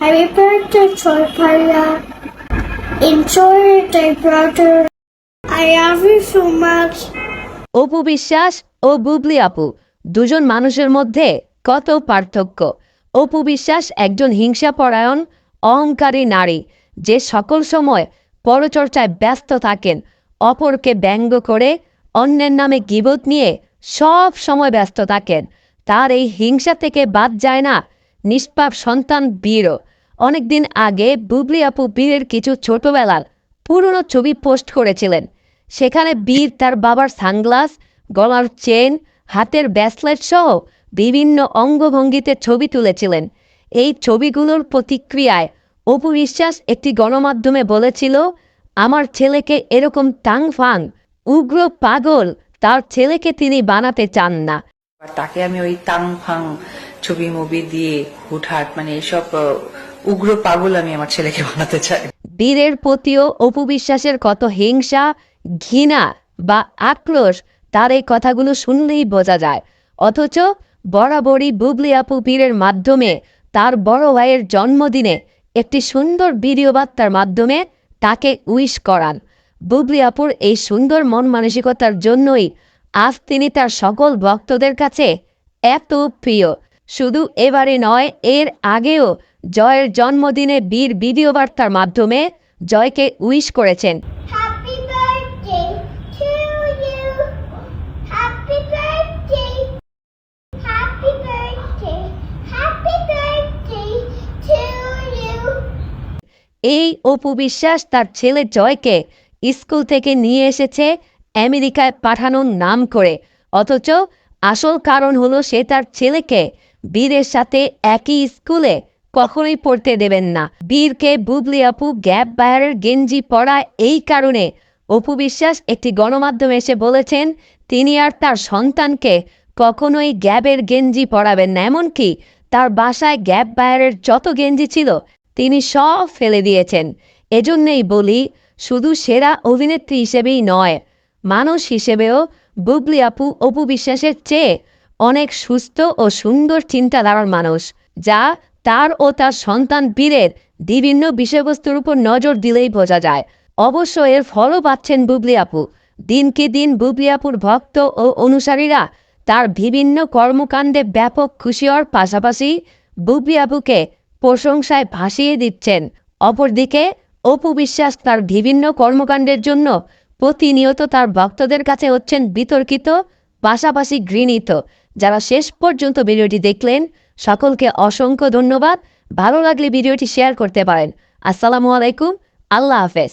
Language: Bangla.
Happy birthday, Chorpaya. Enjoy your day, brother. I love you so much. Apu Biswas ও বুবলি আপু দুজন মানুষের মধ্যে কত পার্থক্য অপু বিশ্বাস একজন হিংসাপরায়ণ অহংকারী নারী যে সকল সময় পরচর্চায় ব্যস্ত থাকেন অপরকে ব্যঙ্গ করে অন্যের নামে গিবত নিয়ে সব সময় ব্যস্ত থাকেন তার এই হিংসা থেকে বাদ যায় না নিষ্পাপ সন্তান বীরও অনেকদিন আগে বুবলি আপু বীরের কিছু ছোটবেলার পুরনো ছবি পোস্ট করেছিলেন। সেখানে বীর তার বাবার সানগ্লাস, গলার চেন, হাতের ব্যাসলেট সহ বিভিন্ন অঙ্গভঙ্গিতে ছবি তুলেছিলেন। এই ছবিগুলোর প্রতিক্রিয়ায় অপু বিশ্বাস একটি গণমাধ্যমে বলেছিল, আমার ছেলেকে এরকম টাং ফাং উগ্র পাগল তার ছেলেকে তিনি বানাতে চান না। তাকে আমি ওই তাং ফাং ছবি মুভি দিয়ে, হুটহাট মানে এসব উগ্র পাগল আমি আমার ছেলেকে বানাতে চাই। বীরের প্রতিও অপু বিশ্বাসের কত হিংসা, ঘৃণা বা আক্রোশ, তার এই কথাগুলো শুনলেই বোঝা যায়। অথচ বরাবরই বুবলি আপু বীরের মাধ্যমে তার বড় ভাইয়ের জন্মদিনে একটি সুন্দর ভিডিও বার্তার মাধ্যমে তাকে উইশ করান। বুবলি আপুর এই সুন্দর মন মানসিকতার জন্যই আজ তিনি তার সকল ভক্তদের কাছে এত প্রিয়। শুধু এবারে নয়, এর আগেও জয়ের জন্মদিনে বীর ভিডিও বার্তার মাধ্যমে জয়কে উইশ করেছেন. এই অপু বিশ্বাস তার ছেলে জয়কে স্কুল থেকে নিয়ে এসেছে আমেরিকায় পাঠানোর নাম করে। অথচ আসল কারণ হলো সে তার ছেলেকে বীরের সাথে একই স্কুলে কখনোই পড়তে দেবেন না। বীরকে বুবলি আপু, গ্যাপ বায়ারের গেঞ্জি পরায় এই কারণে অপু বিশ্বাস একটি গণমাধ্যমে এসে বলেছেন, তিনি আর তার সন্তানকে কখনোই গ্যাবের গেঞ্জি পরাবেন না। এমনকি তার বাসায় গ্যাপ বায়ারের যত গেঞ্জি ছিল, তিনি সব ফেলে দিয়েছেন। এজন্যই বলি, শুধু সেরা অভিনেত্রী হিসেবেই নয়, মানুষ হিসেবেও বুবলি আপু, অপু বিশ্বাসের চেয়ে অনেক সুস্থ ও সুন্দর চিন্তাধারার মানুষ, যা তার ও তার সন্তান বীরের বিভিন্ন বিষয়বস্তুর উপর নজর দিলেই বোঝা যায়। অবশ্য এর ফলও পাচ্ছেন বুবলি আপু। দিনকে দিন বুবলি আপুর ভক্ত ও অনুসারীরা তার বিভিন্ন কর্মকাণ্ডে ব্যাপক খুশি হওয়ার পাশাপাশি বুবলি আপুকে প্রশংসায় ভাসিয়ে দিচ্ছেন। অপরদিকে, অপু বিশ্বাস তার বিভিন্ন কর্মকাণ্ডের জন্য প্রতিনিয়ত তার ভক্তদের কাছে হচ্ছেন বিতর্কিত, পাশাপাশি ঘৃণিত। যারা শেষ পর্যন্ত ভিডিওটি দেখলেন সকলকে অসংখ্য ধন্যবাদ। ভালো লাগলে ভিডিওটি শেয়ার করতে পারেন। আসসালামু আলাইকুম। আল্লাহ হাফেজ।